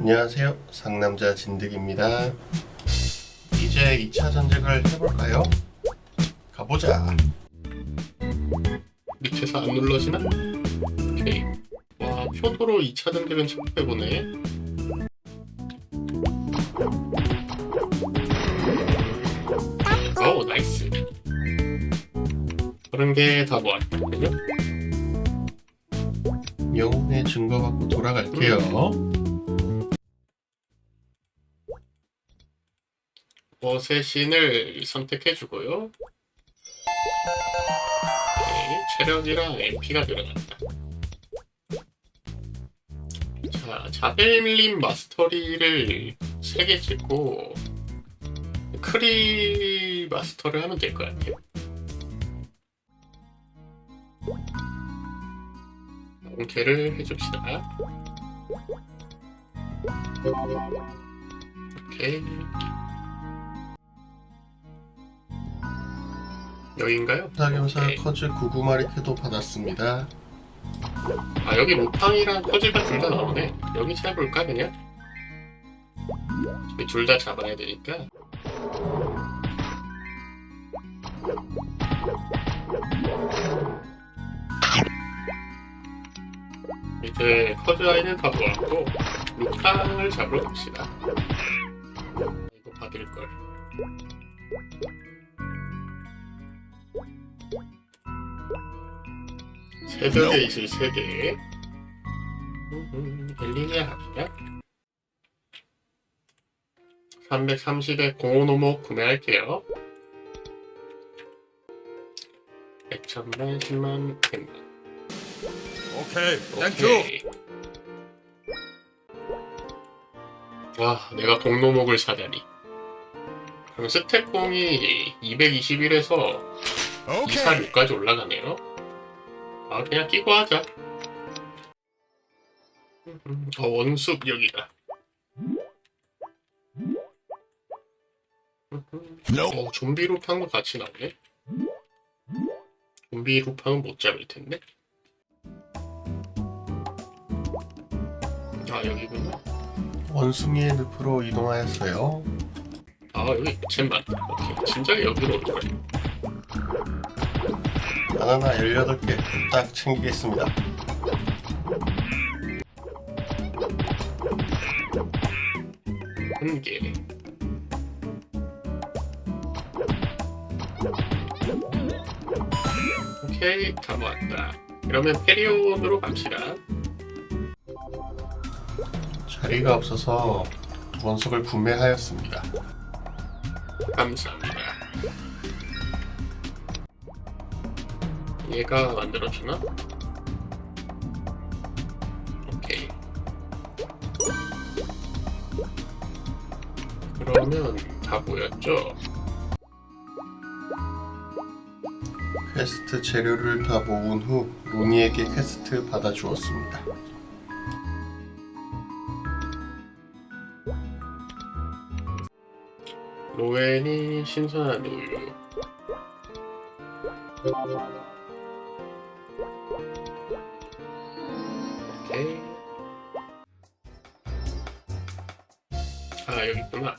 안녕하세요. 상남자 진득입니다. 이제 2차 전쟁을 해볼까요? 가보자. 밑에서 안 눌러지나? 오케이. 와, 표도로 2차 전쟁은 처음 해보네. 오, 나이스. 그런 게 다 모았거든요. 영웅의 증거 받고 돌아갈게요. 옷의 신을 선택해 주고요. 오케이, 체력이랑 MP가 들어갔다. 자, 자벨린 마스터리를 3개 찍고 크리 마스터를 하면 될 것 같아요. 공개를 해줍시다. 오케이. 여긴가요? 사겸사 오케이. 커즈 99마리 캐도 받았습니다. 아 여기 모팡이랑 퍼즐가 둘 다 나오네 여기 해볼까 그냥? 둘 다 잡아야 되니까 이제 커즈 아이는 다 모았고 루팡을 잡으러 갑시다 새벽에 있을 세계 음, 엘리니아 갑시다 330에 05노목 구매할게요 100천만 10만 100만 오케이, 땡큐. 오케이. 와 내가 공노목을 사다니 그럼 스택공이 221에서 오케이. 246까지 올라가네요. 아 그냥 끼고 하자. 음, 어 원숲 여기다. 어 좀비 루팡도 같이 나오네. 좀비 루팡은 못 잡을 텐데. 아 여기구나. 원숭이의 늪으로 이동하였어요. 아 여기 잼 많다. 오케이 진작에 여기로 올 거야. 바나나 18개 딱 챙기겠습니다. 한 개. 오케이, 다 모았다. 그러면 페리온으로 갑시다. 자리가 없어서 원석을 구매하였습니다. 감사합니다. 얘가 만들어주나? 오케이. 그러면 다 모였죠? 퀘스트 재료를 다 모은 후 로니에게 퀘스트 받아주었습니다. 로엔이 신선한 우유. 아 여기 있구나.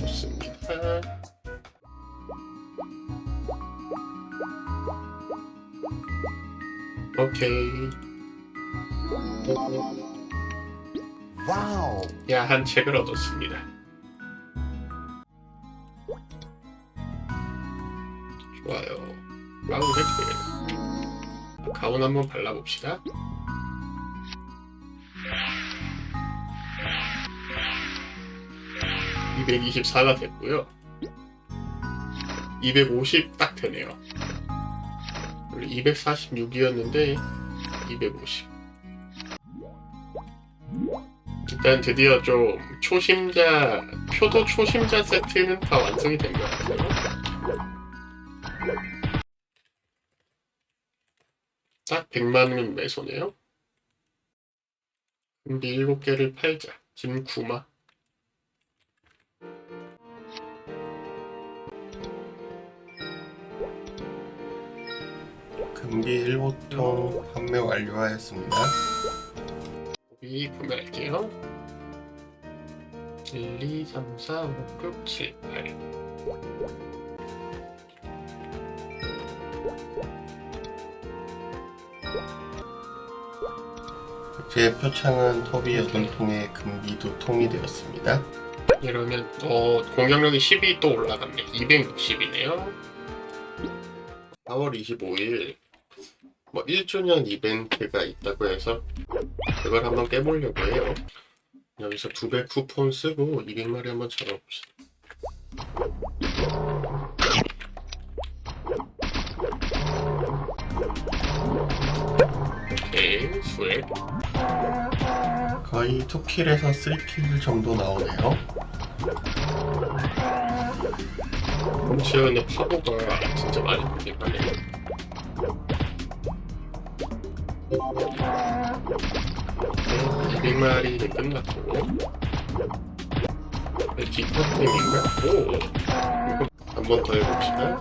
좋습니다. 오케이. 와우. 야한 책을 얻었습니다. 좋아요. 빵을 해주게. 가운 한번 발라봅시다. (224가) 됐고요. (250) 딱 되네요. 원래 (246이었는데) (250) 일단 드디어 좀 초심자 표도 초심자 세트는 다 완성이 된 것 같아요. 딱 100만 원 매소네요. 근데 7개를 팔자. 짐 9마. 금비 1보통 판매 완료하였습니다. 이 구매할게요. 1, 2, 3, 4, 5, 6, 7, 8. 제 표창은 토비 8통에 금비 2통이 되었습니다. 이러면 어 공격력이 10이 또 올라갔네. 260이네요. 4월 25일 뭐 1주년 이벤트가 있다고 해서 그걸 한번 깨보려고 해요. 여기서 두 배 쿠폰 쓰고 200마리 한번 잡아봅시다. 거의 2킬에서 3킬 정도 나오네요. 홈치연의 파고가 진짜 많이 보긴 하네요. 네, 200마리는 끝났고 네, 기타템인가? 오! 이거 한 번 더 해봅시다.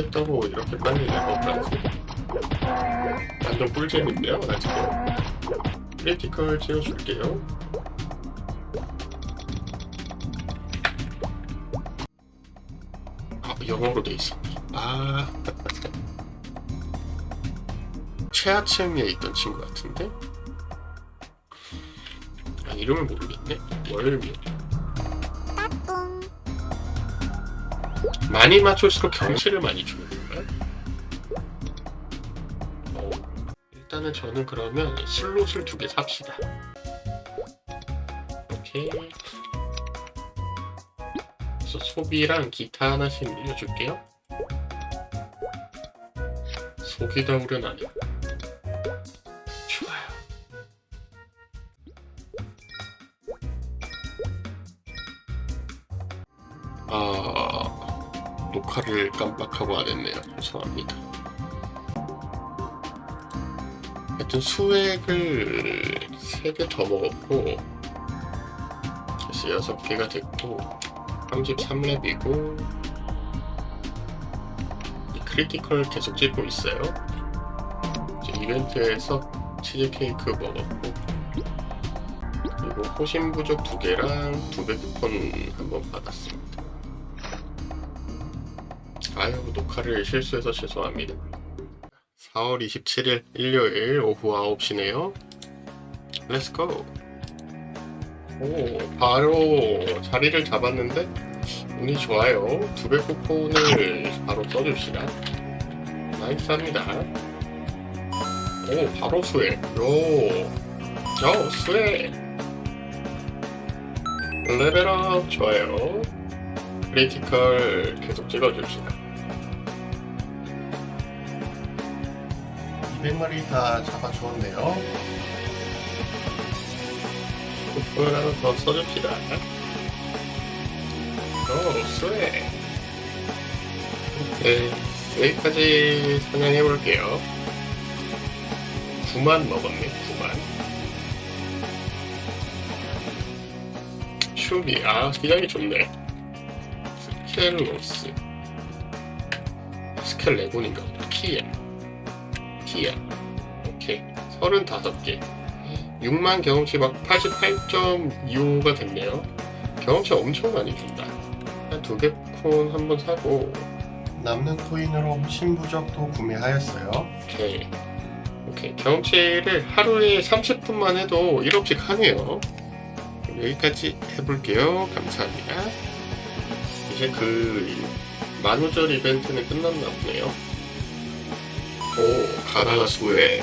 했다고 이렇게 빨리 레벨업하지? 완전 꿀잼인데요, 아직은. 크리티컬 찍어줄게요. 아, 영어로 돼 있어. 아. 최하층에 있던 친구 같은데? 아, 이름을 모르겠네. 월미. 많이 맞출수록 경치를 많이 주는 건가요? 어, 일단은 저는 그러면 슬롯을 두 개 삽시다. 오케이. 그래서 소비랑 기타 하나씩 늘려줄게요. 우려나네. 녹화를 깜빡하고 안 했네요. 죄송합니다. 하여튼 수액을 3개 더 먹었고 그래서 6개가 됐고 33렙이고 크리티컬 계속 찍고 있어요. 이벤트에서 치즈케이크 먹었고 그리고 호신부족 2개랑 2배 쿠폰 한번 받았습니다. 아유 녹화를 실수해서 죄송합니다. 4월 27일 일요일 오후 9시네요. 렛츠고. 오 바로 자리를 잡았는데 운이 좋아요. 두 배 쿠폰을 바로 써줍시다. 나이스합니다. 오 바로 수액. 요. 어 수액. 레벨업 좋아요. 크리티컬 계속 찍어줍시다. 200마리 다 잡아주었네요. 쿠폰 하나 더 써줍시다. 오, 스웨. 네, 여기까지 사냥해볼게요. 9만 먹었네, 9만. 슈비, 아, 기장이 좋네. 스켈로스. 스켈레곤인가 보다. TM. 오케이. 35개. 6만 경험치 막 88.25가 됐네요. 경험치 엄청 많이 준다. 한두개 콘 한 번 사고, 남는 코인으로 신부적도 구매하였어요. 오케이. 오케이. 경험치를 하루에 30분만 해도 1억씩 하네요. 여기까지 해볼게요. 감사합니다. 이제 그 만우절 이벤트는 끝났나 보네요. 오, 가라수에.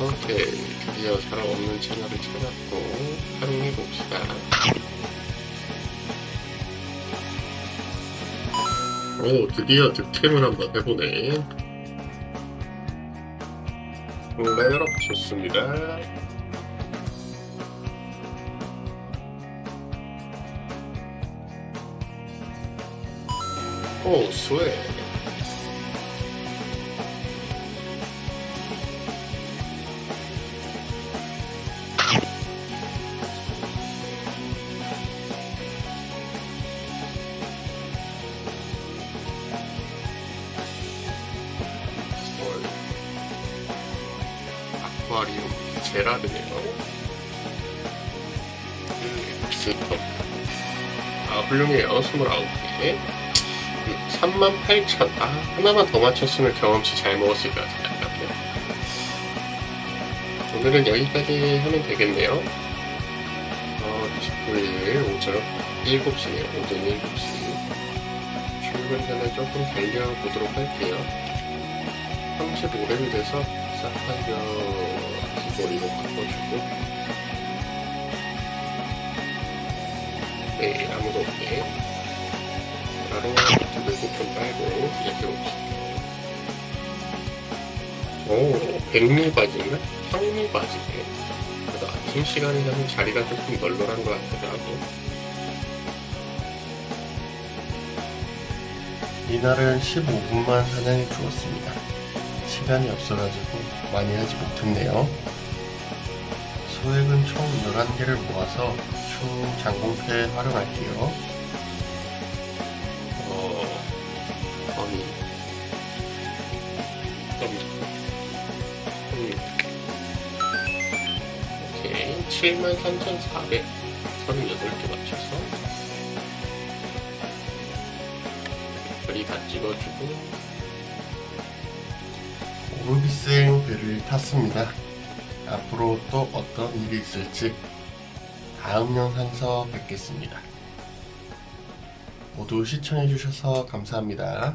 오케이. 드디어 사람 없는 채널을 찾았고, 활용해 봅시다. 오, 드디어 득템을 한번 해보네. 레벨업 좋습니다. 오, 스웨. 제라드네요. 엑스터. 아, 훌륭해요. 29개. 38,000. 아, 하나만 더 맞췄으면 경험치 잘 먹었을 것 같아요. 오늘은 여기까지 하면 되겠네요. 어, 29일 오전 7시네요. 오전 7시. 출근 전에 조금 달려보도록 할게요. 35레벨 돼서 사파이 어 귀걸이로 바꿔주고 네 아무도 없네 바로 두배고좀 빨고 이렇게 봅시다 오 백미바지인가? 황미바지네 그래도 아침 시간이라면 자리가 조금 널널한 것 같기도 하고 이날은 15분만 사냥해 주었습니다. 시간이 없어가지고 많이 하지 못했네요. 소액은 총 11개를 모아서 총 장공패 활용할게요. 어 범위 범위 음. 오케이 73,400 38개 맞춰서 별이 다 찍어주고 오르비스행 배를 탔습니다. 앞으로 또 어떤 일이 있을지 다음 영상에서 뵙겠습니다. 모두 시청해주셔서 감사합니다.